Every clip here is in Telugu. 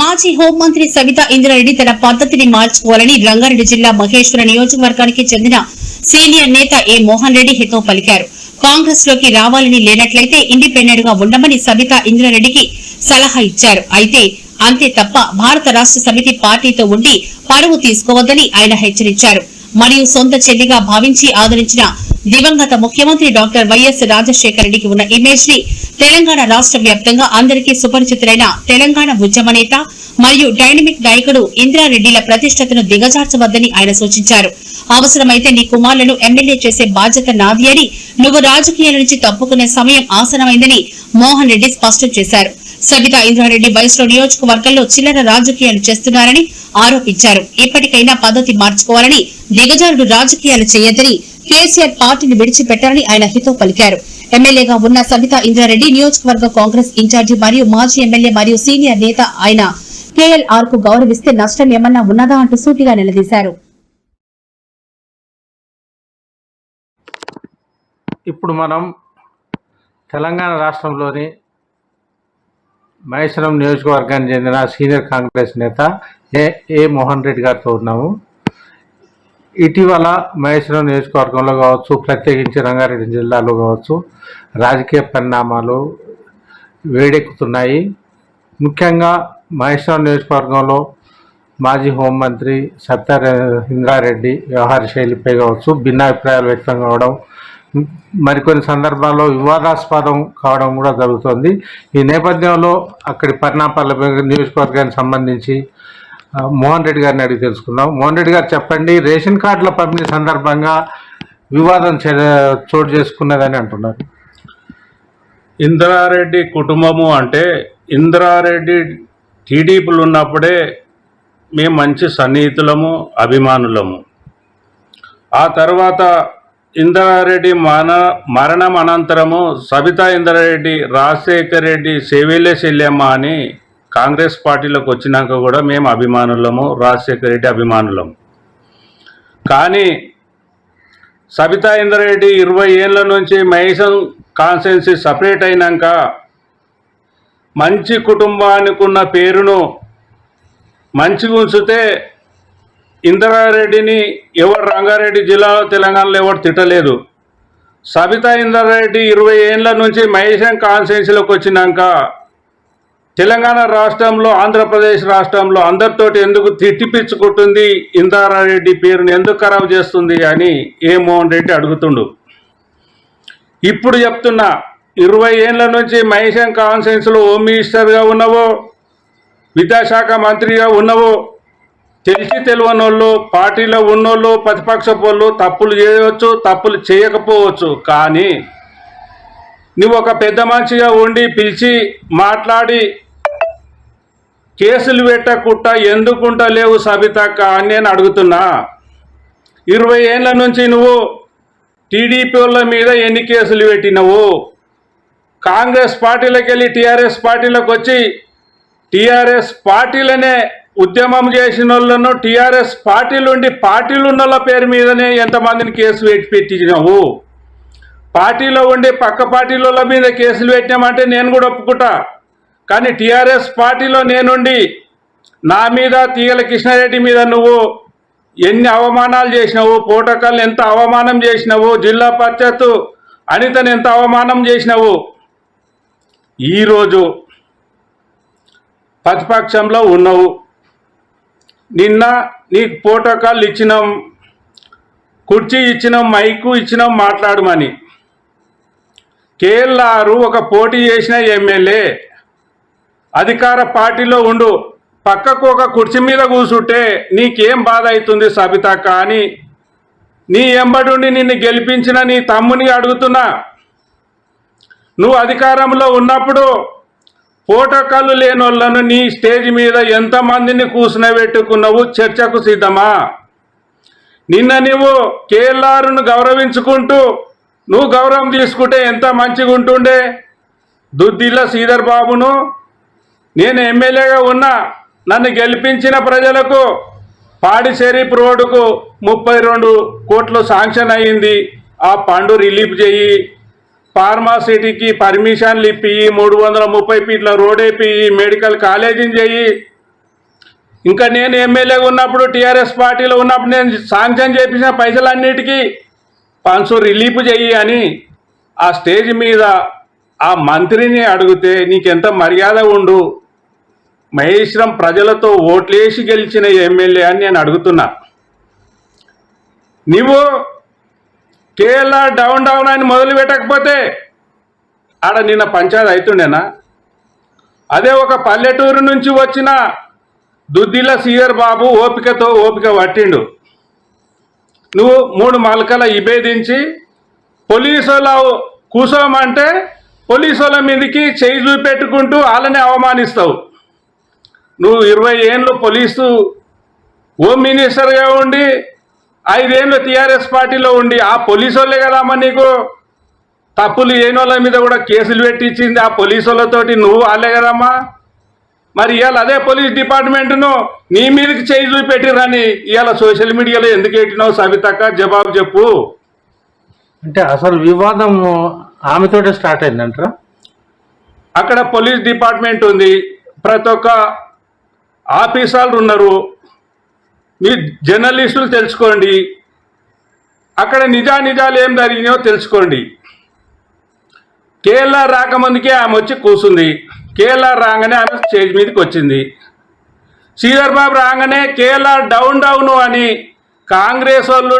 మాజీ హోంమంత్రి సవితా ఇంద్రారెడ్డి తన పద్ధతిని మార్చుకోవాలని రంగారెడ్డి జిల్లా మహేశ్వర నియోజకవర్గానికి చెందిన సీనియర్ నేత ఏ మోహన్ రెడ్డి హితో పలికారు. కాంగ్రెస్లోకి రావాలని లేనట్లయితే ఇండిపెండెంట్గా ఉండమని సవితా ఇంద్రారెడ్డికి సలహా ఇచ్చారు. అయితే అంతే తప్ప భారత రాష్ట్ర సమితి పార్టీతో ఉండి పరువు తీసుకోవద్దని ఆయన హెచ్చరించారు. మరియు సొంత చెల్లిగా భావించి ఆదరించిన దివంగత ముఖ్యమంత్రి డాక్టర్ వైఎస్ రాజశేఖర రెడ్డికి ఉన్న ఇమేజ్ని తెలంగాణ రాష్ట్ర వ్యాప్తంగా అందరికీ సుపరిచితులైన తెలంగాణ ఉద్యమ నేత మరియు డైనమిక్ నాయకుడు ఇంద్రారెడ్డిల ప్రతిష్టతను దిగజార్చవద్దని ఆయన సూచించారు. అవసరమైతే నీ కుమారులను ఎమ్మెల్యే చేసే బాధ్యత నాది అని నువ్వు రాజకీయాల నుంచి తప్పుకునే సమయం ఆసనమైందని మోహన్ రెడ్డి స్పష్టం చేశారు. సబితా ఇంద్రారెడ్డి వయసులో నియోజకవర్గంలో చిల్లర రాజకీయాలు చేస్తున్నారని ఆరోపించారు. ఇప్పటికైనా పద్ధతి మార్చుకోవాలని దిగజారుడు రాజకీయాలు చేయొద్దని కేసీఆర్ పార్టీని విడిచిపెట్టాలని ఆయన హితో పలికారు. ఎమ్మెల్యేగా ఉన్న సబితా ఇంద్రారెడ్డి నియోజకవర్గ కాంగ్రెస్ ఇన్ఛార్జి మరియు మాజీ ఎమ్మెల్యే మరియు సీనియర్ నేత ఆయన కేఎల్ఆర్కు గౌరవిస్తే నష్టం ఏమన్నా ఉన్నదా అంటూ సూటిగా నిలదీశారు. ఇప్పుడు మనం తెలంగాణ రాష్ట్రంలోని మహేశ్వరం నియోజకవర్గానికి చెందిన సీనియర్ కాంగ్రెస్ నేత ఏ ఏ మోహన్ రెడ్డి గారితో ఉన్నాము. ఇటీవల మహేశ్వరం నియోజకవర్గంలో కావచ్చు ప్రత్యేకించి రంగారెడ్డి జిల్లాలో కావచ్చు రాజకీయ పరిణామాలు వేడెక్కుతున్నాయి. ముఖ్యంగా మహేశ్వరం నియోజకవర్గంలో మాజీ హోంమంత్రి సత్తార ఇంద్రారెడ్డి వ్యవహార శైలిపై కావచ్చు భిన్నాభిప్రాయాలు వ్యక్తం కావడం మరికొన్ని సందర్భాల్లో వివాదాస్పదం కావడం కూడా జరుగుతుంది. ఈ నేపథ్యంలో అక్కడి పరిణామాల నియోజకవర్గానికి సంబంధించి మోహన్ రెడ్డి గారిని అడిగి తెలుసుకుందాం. మోహన్ రెడ్డి గారు చెప్పండి రేషన్ కార్డుల పంపిణీ సందర్భంగా వివాదం చే- చోటు చేసుకున్నదని అంటున్నారు. ఇందిరారెడ్డి కుటుంబము అంటే ఇందిరారెడ్డి టీడీపీలు ఉన్నప్పుడే మేము మంచి సన్నిహితులము అభిమానులము. ఆ తర్వాత ఇందరారెడ్డి మన మరణం అనంతరము సబితా ఇందిరారెడ్డి రాజశేఖర్ రెడ్డి సేవేలే శల్యమ్మ అని కాంగ్రెస్ పార్టీలోకి వచ్చినాక కూడా మేము అభిమానులము రాజశేఖర్ రెడ్డి అభిమానులము. కానీ సబితా ఇంద్రారెడ్డి ఇరవై ఏళ్ళ నుంచి మహేశం కాన్స్టెన్సీ సపరేట్ అయినాక మంచి కుటుంబానికి ఉన్న పేరును మంచిగా ఉంచితే ఇందిరారెడ్డిని ఎవరు రంగారెడ్డి జిల్లాలో తెలంగాణలో ఎవరు తిట్టలేదు. సబితా ఇందిరారెడ్డి ఇరవై ఏళ్ళ నుంచి మహేశం కాన్స్టిట్యున్సీలోకి వచ్చినాక తెలంగాణ రాష్ట్రంలో ఆంధ్రప్రదేశ్ రాష్ట్రంలో అందరితోటి ఎందుకు తిట్టిపిచ్చుకుంటుంది ఇందారారెడ్డి పేరుని ఎందుకు ఖరాబ్ చేస్తుంది అని ఏ మోహన్ రెడ్డి అడుగుతుండు. ఇప్పుడు చెప్తున్నా ఇరవై ఏళ్ళ నుంచి మహేశం కాన్ఫరెన్స్లో హోమ్ మినిస్టర్గా ఉన్నవో విద్యాశాఖ మంత్రిగా ఉన్నవో తెలిసి తెలియనోళ్ళు పార్టీలో ఉన్నోళ్ళు ప్రతిపక్ష వాళ్ళు తప్పులు చేయవచ్చు తప్పులు చేయకపోవచ్చు. కానీ నువ్వు ఒక పెద్ద మనిషిగా ఉండి పిలిచి మాట్లాడి కేసులు పెట్టకుండా ఎందుకుంటా లేవు సబితక్క అని నేను అడుగుతున్నా. ఇరవై ఏళ్ళ నుంచి నువ్వు టీడీపీ వాళ్ళ మీద ఎన్ని కేసులు పెట్టినవు? కాంగ్రెస్ పార్టీలోకి వెళ్ళి టీఆర్ఎస్ పార్టీలోకి వచ్చి టీఆర్ఎస్ పార్టీలనే ఉద్యమం చేసిన వాళ్ళను టీఆర్ఎస్ పార్టీలు ఉండి పార్టీలు ఉన్న పేరు మీదనే ఎంతమందిని కేసు పెట్టి పెట్టినావు? పార్టీలో ఉండి పక్క పార్టీల మీద కేసులు పెట్టినామంటే నేను కూడా ఒప్పుకుంటా. కానీ టీఆర్ఎస్ పార్టీలో నేనుండి నా మీద తీగల కృష్ణారెడ్డి మీద నువ్వు ఎన్ని అవమానాలు చేసినావు? పోటకాలను ఎంత అవమానం చేసినావు? జిల్లా పరిషత్ అనితను ఎంత అవమానం చేసినావు? ఈరోజు ప్రతిపక్షంలో ఉన్నావు. నిన్న నీకు ప్రోటోకాల్ ఇచ్చినాం కుర్చీ ఇచ్చినాం మైకు ఇచ్చినాం మాట్లాడమని. కేఎల్ఆరు ఒక పోటీ చేసిన ఎమ్మెల్యే అధికార పార్టీలో ఉండు పక్కకు ఒక కుర్చీ మీద కూర్చుంటే నీకేం బాధ అవుతుంది సబిత? కానీ నీ ఎంబడుండి నిన్ను గెలిపించిన నీ తమ్ముని అడుగుతున్నా. నువ్వు అధికారంలో ఉన్నప్పుడు పోటోకాళ్ళు లేని వాళ్ళను నీ స్టేజ్ మీద ఎంతమందిని కూసునబెట్టుకున్నావు చర్చకు సిద్ధమా? నిన్న నువ్వు కేఎల్ఆర్ను గౌరవించుకుంటూ నువ్వు గౌరవం తీసుకుంటే ఎంత మంచిగా ఉంటుండే? దుద్దిల్ల శ్రీధర్ బాబును. నేను ఎమ్మెల్యేగా ఉన్నా నన్ను గెలిపించిన ప్రజలకు పాడిశేరిప్ రోడ్డుకు ముప్పై రెండు కోట్లు శాంక్షన్ అయ్యింది ఆ పండు రిలీఫ్ చేయి. ఫార్మాసిటీకి పర్మిషన్లు ఇప్పి మూడు వందల ముప్పై ఫీట్ల రోడ్ వేపి మెడికల్ కాలేజీని చెయ్యి ఇంకా నేను ఎమ్మెల్యేగా ఉన్నప్పుడు టీఆర్ఎస్ పార్టీలో ఉన్నప్పుడు నేను శాంక్షన్ చేపించిన పైసలన్నిటికీ పంచు రిలీఫ్ చెయ్యి అని ఆ స్టేజ్ మీద ఆ మంత్రిని అడిగితే నీకెంత మర్యాద ఉండు? మహేశ్వరం ప్రజలతో ఓట్లేసి గెలిచిన ఎమ్మెల్యే అని నేను అడుగుతున్నా. నువ్వు కేఎల్ఆర్ డౌన్ డౌన్ అని మొదలు పెట్టకపోతే ఆడ నిన్న పంచాయతీ అవుతుండేనా అదే ఒక పల్లెటూరు నుంచి వచ్చిన దుద్దిల సీఆర్ బాబు ఓపికతో ఓపిక పట్టిండు. నువ్వు మూడు మలకల ఇభేదించి పోలీసుల కూసోమంటే పోలీసుల మీదకి చేయి చూపెట్టుకుంటూ వాళ్ళని అవమానిస్తావు. నువ్వు ఇరవై ఏళ్ళు పోలీసు హోమ్ మినిస్టర్గా ఉండి ఐదేళ్ళు టీఆర్ఎస్ పార్టీలో ఉండి ఆ పోలీసు వాళ్ళే కదమ్మా నీకు? తప్పులు వాళ్ళ మీద కూడా కేసులు పెట్టించింది ఆ పోలీసు వాళ్ళతోటి నువ్వు వాళ్ళే కదమ్మా మరి ఇవాళ అదే పోలీస్ డిపార్ట్మెంట్ను నీ మీదకి చేయి చూపెట్టిరని ఇవాళ సోషల్ మీడియాలో ఎందుకు పెట్టినావు సవితక్క జవాబు చెప్పు. అంటే అసలు వివాదం ఆమెతోటే స్టార్ట్ అయిందంటారా? అక్కడ పోలీస్ డిపార్ట్మెంట్ ఉంది. ప్రతి ఒక్క ఆఫీసర్లు ఉన్నారు. మీ జర్నలిస్టులు తెలుసుకోండి. అక్కడ నిజా నిజాలు ఏం జరిగినాయో తెలుసుకోండి. కేఎల్ఆర్ రాకముందుకే ఆమె వచ్చి కూసుంది. కేఎల్ఆర్ రాగానే ఆమె స్టేజ్ మీదకి వచ్చింది. శ్రీధర్ బాబు రాగానే కేఎల్ఆర్ డౌన్ డౌన్ అని కాంగ్రెస్ వాళ్ళు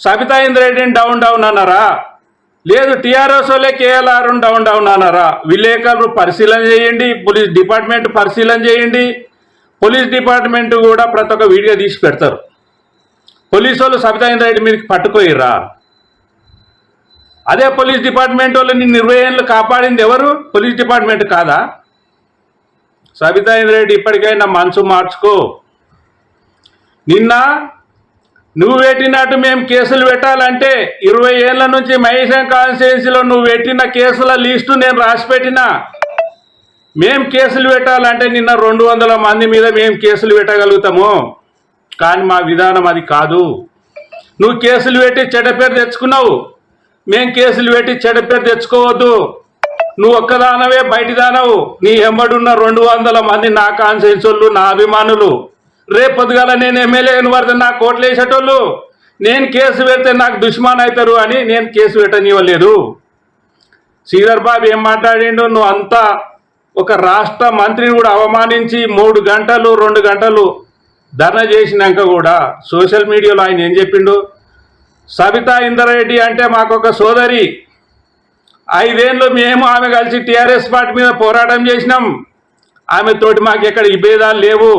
సబితా ఇంద్రెడ్డిని డౌన్ డౌన్ అన్నారా? లేదు టీఆర్ఎస్ వాళ్ళే కేఎల్ఆర్ను డౌన్ డౌన్ అన్నారా? విలేకరులు పరిశీలన చేయండి పోలీస్ డిపార్ట్మెంట్ పరిశీలన చేయండి. పోలీస్ డిపార్ట్మెంట్ కూడా ప్రతి ఒక్క వీడియో తీసి పెడతారు. పోలీసు వాళ్ళు సబితా రెడ్డి మీదకి పట్టుకోయిరా అదే పోలీస్ డిపార్ట్మెంట్ వాళ్ళు నిన్ను ఇరవై ఏళ్ళు కాపాడింది ఎవరు? పోలీస్ డిపార్ట్మెంట్ కాదా? సబితా రెడ్డి ఇప్పటికైనా మనసు మార్చుకో. నిన్న నువ్వు పెట్టినట్టు మేము కేసులు పెట్టాలంటే ఇరవై ఏళ్ళ నుంచి మహేశం కాన్స్టిట్యున్సీలో నువ్వు పెట్టిన కేసుల లిస్టు నేను రాసి పెట్టినా. మేం కేసులు పెట్టాలంటే నిన్న రెండు వందల మంది మీద మేము కేసులు పెట్టగలుగుతాము. కానీ మా విధానం అది కాదు. నువ్వు కేసులు పెట్టి చెడపేరు పేరు తెచ్చుకున్నావు. మేం కేసులు పెట్టి చెడ పేరు తెచ్చుకోవద్దు. నువ్వు ఒక్కదానవే బయటి దానవు. నీ ఎంబడున్న రెండు వందల మంది నా కాన్సెన్సోళ్ళు నా అభిమానులు. రేపు నేను ఎమ్మెల్యే కనబడితే నా కోట్లు వేసేటోళ్ళు. నేను కేసు పెడితే నాకు దుష్మాన్ అవుతారు అని నేను కేసు పెట్టనివ్వలేదు. శ్రీధర్ బాబు ఏం మాట్లాడిండు నువ్వు అంతా ఒక రాష్ట్ర మంత్రిని కూడా అవమానించి మూడు గంటలు రెండు గంటలు ధర్నా చేసినాక కూడా సోషల్ మీడియాలో ఆయన ఏం చెప్పిండు? సబితా ఇందరెడ్డి అంటే మాకు ఒక సోదరి. ఐదేళ్ళు మేము ఆమె కలిసి టీఆర్ఎస్ పార్టీ మీద పోరాటం చేసినాం. ఆమె తోటి మాకు ఎక్కడ విభేదాలు లేవు.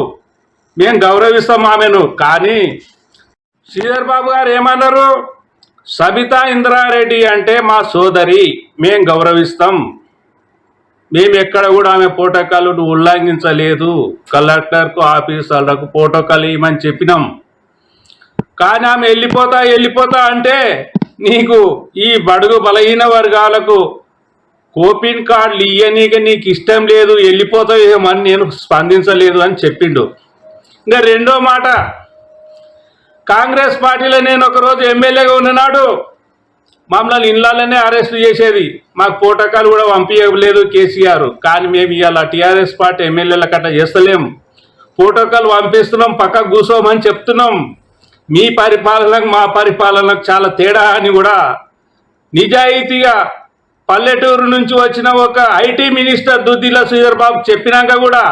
మేము గౌరవిస్తాం ఆమెను. కానీ శ్రీధర్ బాబు గారు ఏమన్నారు? సబితా ఇంద్రారెడ్డి అంటే మా సోదరి. మేము గౌరవిస్తాం. మేము ఎక్కడ కూడా ఆమె ప్రోటోకాల్ను ఉల్లంఘించలేదు. కలెక్టర్కు ఆఫీసర్లకు ప్రోటోకాల్ ఇవ్వమని చెప్పినాం. కానీ ఆమె వెళ్ళిపోతా వెళ్ళిపోతా అంటే నీకు ఈ బడుగు బలహీన వర్గాలకు కోపిన్ కార్డులు ఇయ్యనీక నీకు ఇష్టం లేదు వెళ్ళిపోతావు ఏమని నేను స్పందించలేదు అని చెప్పిండు. ఇంకా రెండో మాట కాంగ్రెస్ పార్టీలో నేను ఒకరోజు ఎమ్మెల్యేగా ఉన్ననాడు మమ్మల్ని ఇళ్ళలోనే అరెస్ట్ చేసేది. మాకు పోటకాలు కూడా పంపించలేదు కేసీఆర్. కానీ మేము ఇవాళ టీఆర్ఎస్ పార్టీ ఎమ్మెల్యేల కట్ట చేస్తలేం. ప్రోటోకాల్ పంపిస్తున్నాం పక్క కూసోమని చెప్తున్నాం. మీ పరిపాలనకు మా పరిపాలనకు చాలా తేడా అని కూడా. నిజాయితీగా పల్లెటూరు నుంచి వచ్చిన ఒక ఐటీ మినిస్టర్ దుద్దిల శ్రీధర్ బాబు చెప్పినాక కూడా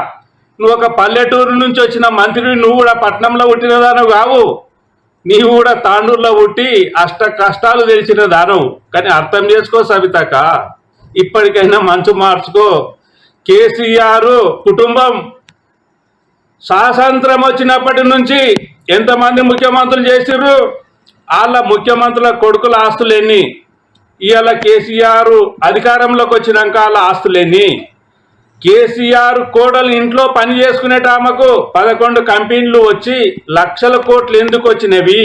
నువ్వు ఒక పల్లెటూరు నుంచి వచ్చిన మంత్రి నువ్వు కూడా పట్నంలో పుట్టినదాను కావు. నీవు కూడా తాండూరులో పుట్టి అష్ట కష్టాలు తెలిసిన దానం. కానీ అర్థం చేసుకో సవితక ఇప్పటికైనా మంచు మార్చుకో. కేసీఆర్ కుటుంబం స్వాతంత్రం వచ్చినప్పటి నుంచి ఎంతమంది ముఖ్యమంత్రులు చేసిర్రు? వాళ్ళ ముఖ్యమంత్రుల కొడుకుల ఆస్తులేని ఇవాళ కేసీఆర్ అధికారంలోకి వచ్చినాక వాళ్ళ ఆస్తులేని కేసీఆర్ కోడలు ఇంట్లో పని చేసుకునేట ఆమెకు పదకొండు కంపెనీలు వచ్చి లక్షల కోట్లు ఎందుకు వచ్చినవి?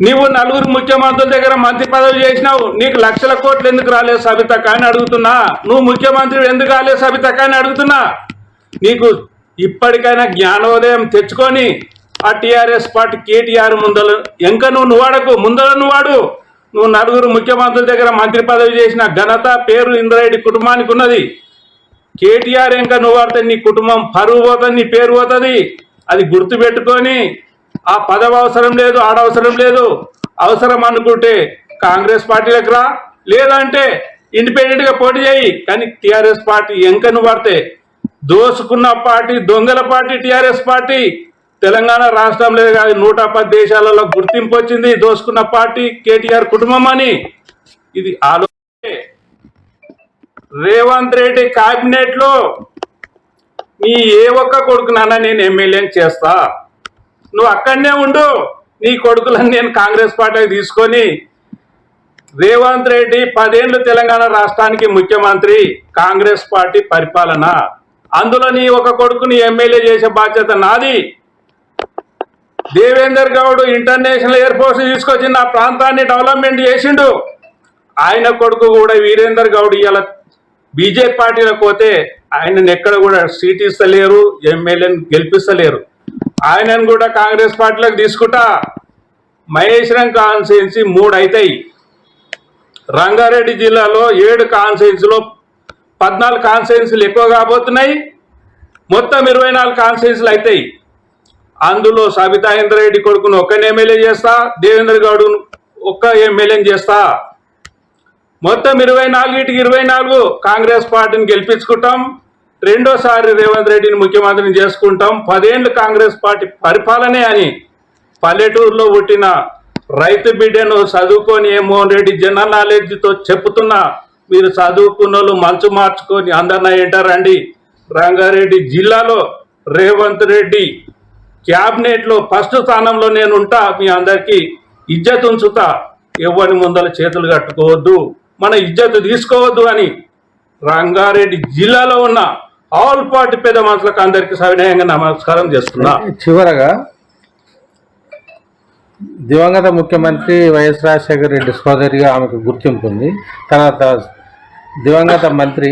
నీవు నలుగురు ముఖ్యమంత్రుల దగ్గర మంత్రి పదవి చేసినావు నీకు లక్షల కోట్లు ఎందుకు రాలేదు సబితక్క అని అడుగుతున్నా? నువ్వు ముఖ్యమంత్రి ఎందుకు రాలేదు సబితక్క అని అడుగుతున్నా? నీకు ఇప్పటికైనా జ్ఞానోదయం తెచ్చుకొని ఆ టీఆర్ఎస్ పార్టీ కేటీఆర్ ముందలు ఇంకా నువ్వు నువ్వు వాడకు ముందర నువ్వు వాడు నువ్వు నలుగురు ముఖ్యమంత్రుల దగ్గర మంత్రి పదవి చేసిన ఘనత పేరు ఇంద్రారెడ్డి కుటుంబానికి ఉన్నది. కేటీఆర్ ఇంకా నువ్వు వాడితే నీ కుటుంబం పరువు పోతుంది నీ పేరు పోతుంది? అది గుర్తుపెట్టుకొని ఆ పదవి అవసరం లేదు ఆడవసరం లేదు. అవసరం అనుకుంటే కాంగ్రెస్ పార్టీలకు రా. లేదంటే ఇండిపెండెంట్గా పోటీ చేయి. కానీ టిఆర్ఎస్ పార్టీ ఎంకను పడితే దోసుకున్న పార్టీ దొంగల పార్టీ టిఆర్ఎస్ పార్టీ. తెలంగాణ రాష్ట్రంలో కాదు నూట పది దేశాలలో గుర్తింపు వచ్చింది దోసుకున్న పార్టీ కేటీఆర్ కుటుంబం అని. ఇది ఆలో రేవంత్ రెడ్డి కేబినెట్లో నీ ఏ ఒక్క కొడుకునన్నా నేను ఎమ్మెల్యేని చేస్తా. నువ్వు అక్కడనే ఉండు నీ కొడుకులను నేను కాంగ్రెస్ పార్టీకి తీసుకొని రేవంత్ రెడ్డి పదేళ్ళు తెలంగాణ రాష్ట్రానికి ముఖ్యమంత్రి కాంగ్రెస్ పార్టీ పరిపాలన. అందులో నీ ఒక కొడుకుని ఎమ్మెల్యే చేసే బాధ్యత నాది. దేవేందర్ గౌడ్ ఇంటర్నేషనల్ ఎయిర్ఫోర్స్ తీసుకొచ్చి నా ప్రాంతాన్ని డెవలప్మెంట్ చేసిండు. ఆయన కొడుకు కూడా వీరేందర్ గౌడ్ ఇవాళ బీజేపీ పార్టీలకు పోతే ఆయనను ఎక్కడ కూడా సీట్ ఇస్తలేరు ఎమ్మెల్యేని గెలిపిస్తలేరు. ఆయనను కూడా కాంగ్రెస్ పార్టీలోకి తీసుకుంటా మహేశ్వరం కాన్స్టిట్యున్సీ మూడు అవుతాయి రంగారెడ్డి జిల్లాలో ఏడు కాన్స్టిట్యున్సీలో పద్నాలుగు కాన్స్టిట్యున్సీలు ఎక్కువ కాబోతున్నాయి. మొత్తం ఇరవై నాలుగు కాన్స్టిట్యున్సీలు అవుతాయి అందులో సబితా ఇంద్రారెడ్డి కొడుకును ఒక్కని ఎమ్మెల్యే చేస్తా దేవేంద్ర గౌడ్ ఒక్క ఎమ్మెల్యేని చేస్తా. మొత్తం ఇరవై నాలుగిటికి ఇరవై నాలుగు కాంగ్రెస్ పార్టీని గెలిపించుకుంటాం. రెండోసారి రేవంత్ రెడ్డిని ముఖ్యమంత్రిని చేసుకుంటాం. పదేళ్ళు కాంగ్రెస్ పార్టీ పరిపాలనే అని పల్లెటూరులో పుట్టిన రైతు బిడ్డను చదువుకొని మోహన్ రెడ్డి జనరల్ నాలెడ్జ్తో చెప్తున్నా మీరు చదువుకున్న వాళ్ళు మంచు మార్చుకొని అందరిన ఏంటారండి రంగారెడ్డి జిల్లాలో రేవంత్ రెడ్డి క్యాబినెట్లో ఫస్ట్ స్థానంలో నేను ఉంటా మీ అందరికీ ఇజ్జత్ ఉంచుతా. ఎవరి ముందల చేతులు కట్టుకోవద్దు. మన ఇజ్జత్ తీసుకోవద్దు అని రంగారెడ్డి జిల్లాలో ఉన్న ఆల్ పార్టీ పెద్ద మనుషులకు అందరికీ సవినయంగా నమస్కారం చేస్తున్నా. చివరగా దివంగత ముఖ్యమంత్రి వైఎస్ రాజశేఖర రెడ్డి సోదరిగా ఆమెకు గుర్తింపు ఉంది. తర్వాత దివంగత మంత్రి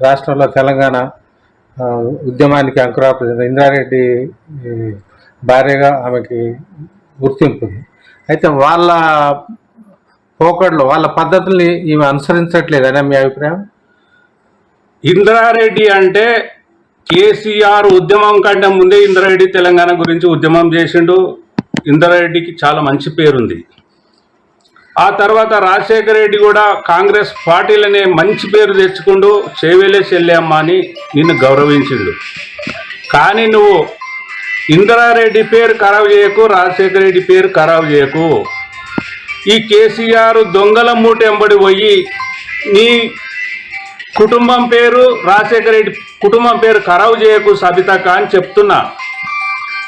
రాష్ట్రంలో తెలంగాణ ఉద్యమానికి అంకురార్పణ ఇంద్రారెడ్డి భార్యగా ఆమెకి గుర్తింపు ఉంది. అయితే వాళ్ళ పోకడలు వాళ్ళ పద్ధతుల్ని ఈమె అనుసరించట్లేదనే మీ అభిప్రాయం? ఇంద్రారెడ్డి అంటే కేసీఆర్ ఉద్యమం కంటే ముందే ఇంద్రారెడ్డి తెలంగాణ గురించి ఉద్యమం చేసిండు. ఇంద్రారెడ్డికి చాలా మంచి పేరుంది. ఆ తర్వాత రాజశేఖర రెడ్డి కూడా కాంగ్రెస్ పార్టీలనే మంచి పేరు తెచ్చుకుంటూ చేవేలే చెల్లెమ్మ అని నిన్ను గౌరవించిండు. కానీ నువ్వు ఇందిరారెడ్డి పేరు ఖరాబు చేయకు రాజశేఖర రెడ్డి పేరు ఖరాబు చేయకు. ఈ కేసీఆర్ దొంగల మూటెంబడి పోయి నీ కుటుంబం పేరు రాజశేఖర రెడ్డి కుటుంబం పేరు ఖరావు చేయకు సబితక్క అని చెప్తున్నా.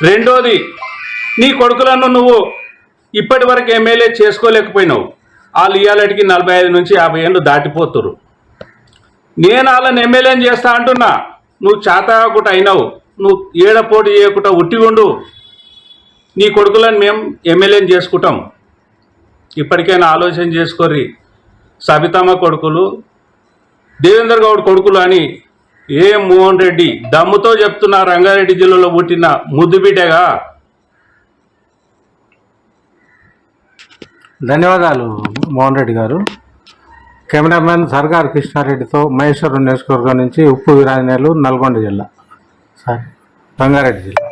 రెండోది నీ కొడుకులను నువ్వు ఇప్పటి వరకు ఎమ్మెల్యే చేసుకోలేకపోయినావు. వాళ్ళు ఇవాళకి నలభై ఐదు నుంచి యాభై ఏళ్ళు దాటిపోతురు. నేను వాళ్ళని ఎమ్మెల్యేని చేస్తా అంటున్నా. నువ్వు చేతకాకుండా అయినావు. నువ్వు ఏడపోటు చేయకుండా ఉట్టి ఉండు. నీ కొడుకులను మేము ఎమ్మెల్యేని చేసుకుంటాం. ఇప్పటికైనా ఆలోచన చేసుకోర్రి. సబితమ్మ కొడుకులు దేవేందర్ గౌడ్ కొడుకులు అని ఏ మోహన్ రెడ్డి దమ్ముతో చెప్తున్న రంగారెడ్డి జిల్లాలో పుట్టిన ముద్దుబిడ్డగా. ధన్యవాదాలు మోహన్ రెడ్డి గారు. కెమెరామెన్ సర్గార్ కృష్ణారెడ్డితో మహేశ్వరం నియోజకవర్గం నుంచి ఉప్పు వీరాంజనేయులు నల్గొండ జిల్లా. సారీ రంగారెడ్డి జిల్లా.